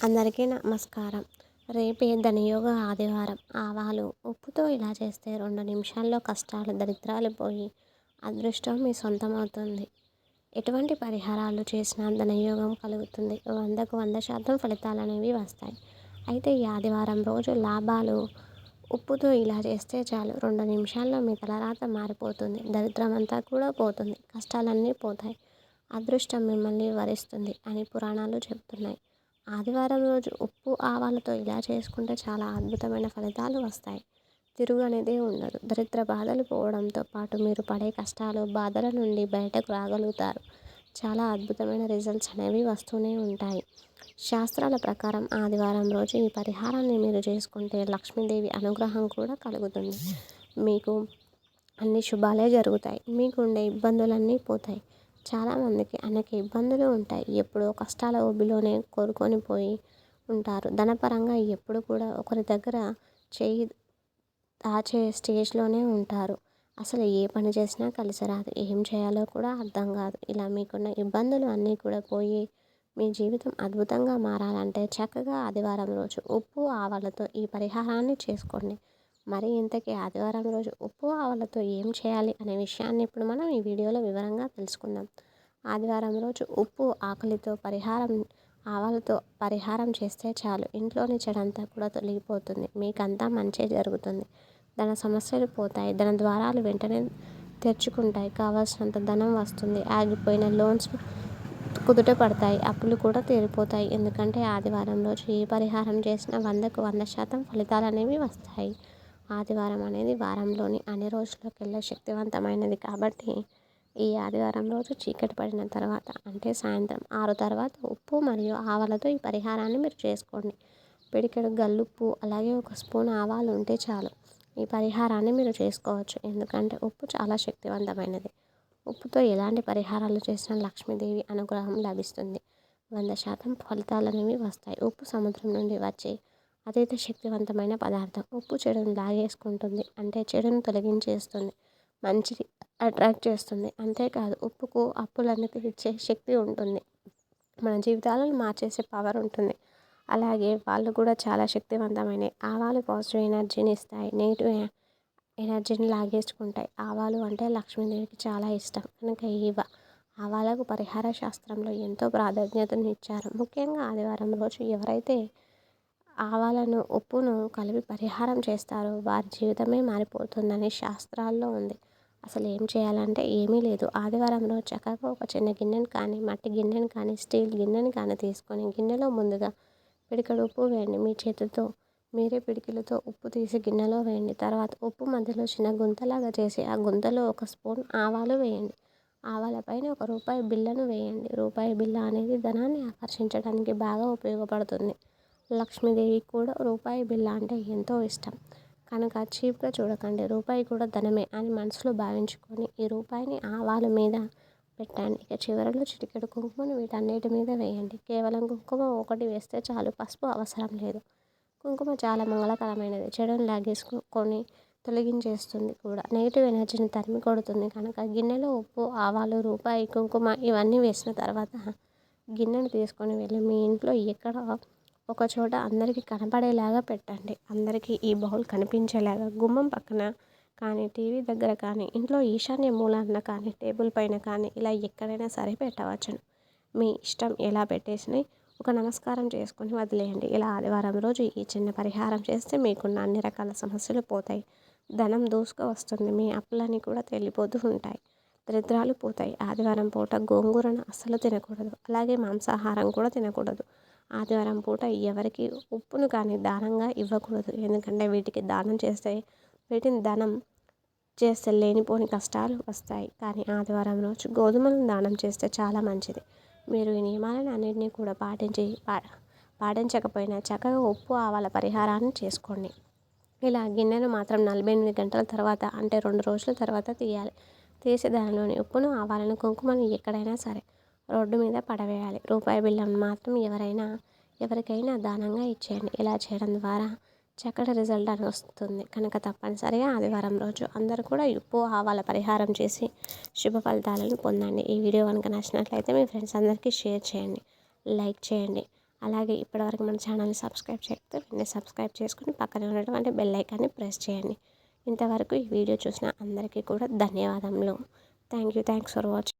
అందరికీ నమస్కారం. రేపే ధనయోగ ఆదివారం. ఆవాలు ఉప్పుతో ఇలా చేస్తే రెండు నిమిషాల్లో కష్టాలు దరిద్రాలు పోయి అదృష్టం మీ సొంతమవుతుంది. ఎటువంటి పరిహారాలు చేసినా ధనయోగం కలుగుతుంది. వందకు వంద శాతం ఫలితాలు అనేవి వస్తాయి. అయితే ఈ ఆదివారం రోజు లాభాలు ఉప్పుతో ఇలా చేస్తే చాలు. రెండు నిమిషాల్లో మీ తలరాత మారిపోతుంది. దరిద్రం అంతా కూడా పోతుంది. కష్టాలన్నీ పోతాయి. అదృష్టం మిమ్మల్ని వరిస్తుంది అని పురాణాలు చెప్తున్నాయి. ఆదివారం రోజు ఉప్పు ఆవాలతో ఇలా చేసుకుంటే చాలా అద్భుతమైన ఫలితాలు వస్తాయి. తిరుగు అనేది ఉండదు. దరిద్ర బాధలు పోవడంతో పాటు మీరు పడే కష్టాలు బాధల నుండి బయటకు రాగలుగుతారు. చాలా అద్భుతమైన రిజల్ట్స్ అనేవి వస్తూనే ఉంటాయి. శాస్త్రాల ప్రకారం ఆదివారం రోజు ఈ పరిహారాన్ని మీరు చేసుకుంటే లక్ష్మీదేవి అనుగ్రహం కూడా కలుగుతుంది. మీకు అన్ని శుభాలే జరుగుతాయి. మీకుండే ఇబ్బందులన్నీ పోతాయి. చాలామందికి అనేక ఇబ్బందులు ఉంటాయి. ఎప్పుడో కష్టాల ఊబిలోనే కోరుకొని పోయి ఉంటారు. ధనపరంగా ఎప్పుడు కూడా ఒకరి దగ్గర చేయి దాచే స్టేజ్లోనే ఉంటారు. అసలు ఏ పని చేసినా కలిసి రాదు ఏం చేయాలో కూడా అర్థం కాదు. ఇలా మీకున్న ఇబ్బందులు అన్నీ కూడా పోయి మీ జీవితం అద్భుతంగా మారాలంటే చక్కగా ఆదివారం రోజు ఉప్పు ఆవాలతో ఈ పరిహారాన్ని చేసుకోండి. మరి ఇంతకీ ఆదివారం రోజు ఉప్పు ఆవలతో ఏం చేయాలి అనే విషయాన్ని ఇప్పుడు మనం ఈ వీడియోలో వివరంగా తెలుసుకుందాం. ఆదివారం రోజు ఉప్పు ఆకలితో పరిహారం ఆవాలతో పరిహారం చేస్తే చాలు. ఇంట్లోని చెడంతా కూడా తొలగిపోతుంది. మీకంతా మంచి జరుగుతుంది. ధన సమస్యలు పోతాయి. ధన ద్వారాలు వెంటనే తెరుచుకుంటాయి. కావాల్సినంత ధనం వస్తుంది. ఆగిపోయిన లోన్స్ కుదుట పడతాయి. అప్పులు కూడా తీరిపోతాయి. ఎందుకంటే ఆదివారం రోజు ఏ పరిహారం చేసినా వందకు వంద శాతం ఫలితాలు అనేవి వస్తాయి. ఆదివారం అనేది వారంలోని అన్ని రోజులకెల్లా శక్తివంతమైనది కాబట్టి ఈ ఆదివారం రోజు చీకటి పడిన తర్వాత అంటే సాయంత్రం ఆరు తర్వాత ఉప్పు మరియు ఆవాలతో ఈ పరిహారాన్ని మీరు చేసుకోండి. పిడికెడు గల్లుప్పు అలాగే ఒక స్పూన్ ఆవాలు ఉంటే చాలు. ఈ పరిహారాన్ని మీరు చేసుకోవచ్చు. ఎందుకంటే ఉప్పు చాలా శక్తివంతమైనది. ఉప్పుతో ఎలాంటి పరిహారాలు చేసినా లక్ష్మీదేవి అనుగ్రహం లభిస్తుంది. వంద శాతం ఫలితాలు అనేవి వస్తాయి. ఉప్పు సముద్రం నుండి వచ్చే అతీత శక్తివంతమైన పదార్థం. ఉప్పు చెడును లాగేసుకుంటుంది అంటే చెడును తొలగించేస్తుంది. మంచిది అట్రాక్ట్ చేస్తుంది. అంతేకాదు ఉప్పుకు అప్పులన్నీ తీర్చే శక్తి ఉంటుంది. మన జీవితాలను మార్చేసే పవర్ ఉంటుంది. అలాగే వాళ్ళు కూడా చాలా శక్తివంతమైన ఆవాలు పాజిటివ్ ఎనర్జీని ఇస్తాయి. నెగిటివ్ ఎనర్జీని లాగేసుకుంటాయి. ఆవాలు అంటే లక్ష్మీదేవికి చాలా ఇష్టం. కనుక ఇవ ఆవాలకు పరిహార శాస్త్రంలో ఎంతో ప్రాధాన్యతను ఇచ్చారు. ముఖ్యంగా ఆదివారం రోజు ఎవరైతే ఆవాలను ఉప్పును కలిపి పరిహారం చేస్తారు. వారి జీవితమే మారిపోతుందని శాస్త్రాల్లో ఉంది. అసలు ఏం చేయాలంటే ఏమీ లేదు. ఆదివారం రోజు చక్కగా ఒక చిన్న గిన్నెను కానీ మట్టి గిన్నెను కానీ స్టీల్ గిన్నెను కానీ తీసుకొని గిన్నెలో ముందుగా పిడికడు ఉప్పు వేయండి. మీ చేతితో మీరే పిడికిలతో ఉప్పు తీసి గిన్నెలో వేయండి. తర్వాత ఉప్పు మధ్యలో చిన్న గుంతలాగా చేసి ఆ గుంతలో ఒక స్పూన్ ఆవాలు వేయండి. ఆవాల పైన ఒక రూపాయి బిళ్ళను వేయండి. రూపాయి బిళ్ళ అనేది ధనాన్ని ఆకర్షించడానికి బాగా ఉపయోగపడుతుంది. లక్ష్మీదేవి కూడా రూపాయి బిళ్ళ అంటే ఎంతో ఇష్టం. కనుక చీప్గా చూడకండి. రూపాయి కూడా ధనమే అని మనసులో భావించుకొని ఈ రూపాయిని ఆవాల మీద పెట్టండి. ఇక చివరిలో చిటికెడు కుంకుమను వీటన్నిటి మీద వేయండి. కేవలం కుంకుమ ఒకటి వేస్తే చాలు. పసుపు అవసరం లేదు. కుంకుమ చాలా మంగళకరమైనది. చెడును లాగేసుకొని తొలగించేస్తుంది కూడా. నెగిటివ్ ఎనర్జీని తరిమి కొడుతుంది. కనుక గిన్నెలో ఉప్పు ఆవాలు రూపాయి కుంకుమ ఇవన్నీ వేసిన తర్వాత గిన్నెను తీసుకొని వెళ్ళి మీ ఇంట్లో ఎక్కడ ఒక చోట అందరికీ కనపడేలాగా పెట్టండి. అందరికీ ఈ బౌల్ కనిపించేలాగా గుమ్మం పక్కన కానీ టీవీ దగ్గర కానీ ఇంట్లో ఈశాన్య మూలాన్న కానీ టేబుల్ పైన కానీ ఇలా ఎక్కడైనా సరే పెట్టవచ్చును. మీ ఇష్టం ఎలా పెట్టేసి ఒక నమస్కారం చేసుకొని వదిలేయండి. ఇలా ఆదివారం రోజు ఈ చిన్న పరిహారం చేస్తే మీకున్న అన్ని రకాల సమస్యలు పోతాయి. ధనం దూసుకు వస్తుంది. మీ అప్పులన్నీ కూడా తెలిపోతూ ఉంటాయి. దరిద్రాలు పోతాయి. ఆదివారం పూట గోంగూరను అస్సలు తినకూడదు. అలాగే మాంసాహారం కూడా తినకూడదు. ఆదివారం పూట ఎవరికి ఉప్పును కానీ దానంగా ఇవ్వకూడదు. ఎందుకంటే వీటికి దానం చేస్తే వీటిని దానం చేస్తే లేనిపోని కష్టాలు వస్తాయి. కానీ ఆదివారం రోజు గోధుమలను దానం చేస్తే చాలా మంచిది. మీరు ఈ నియమాలను అన్నింటినీ కూడా పాటించి పాటించకపోయినా చక్కగా ఉప్పు ఆవాల పరిహారాన్ని చేసుకోండి. ఇలా గిన్నెను మాత్రం నలభై ఎనిమిది గంటల తర్వాత అంటే రెండు రోజుల తర్వాత తీయాలి. తీసి దానిలోని ఉప్పును ఆవాలను కుంకుమను ఎక్కడైనా సరే రోడ్డు మీద పడవేయాలి. రూపాయి బిళ్ళను మాత్రం ఎవరైనా ఎవరికైనా దానంగా ఇచ్చేయండి. ఇలా చేయడం ద్వారా చక్కటి రిజల్ట్ అని వస్తుంది. కనుక తప్పనిసరిగా ఆదివారం రోజు అందరూ కూడా ఉప్పు ఆవాల పరిహారం చేసి శుభ ఫలితాలను పొందండి. ఈ వీడియో కనుక నచ్చినట్లయితే మీ ఫ్రెండ్స్ అందరికీ షేర్ చేయండి. లైక్ చేయండి. అలాగే ఇప్పటివరకు మన ఛానల్ని సబ్స్క్రైబ్ చేయకపోతే వెంటనే సబ్స్క్రైబ్ చేసుకుని పక్కనే ఉన్నటువంటి బెల్ ఐకాన్ని ప్రెస్ చేయండి. ఇంతవరకు ఈ వీడియో చూసిన అందరికీ కూడా ధన్యవాదములు. Thank you. Thanks for watching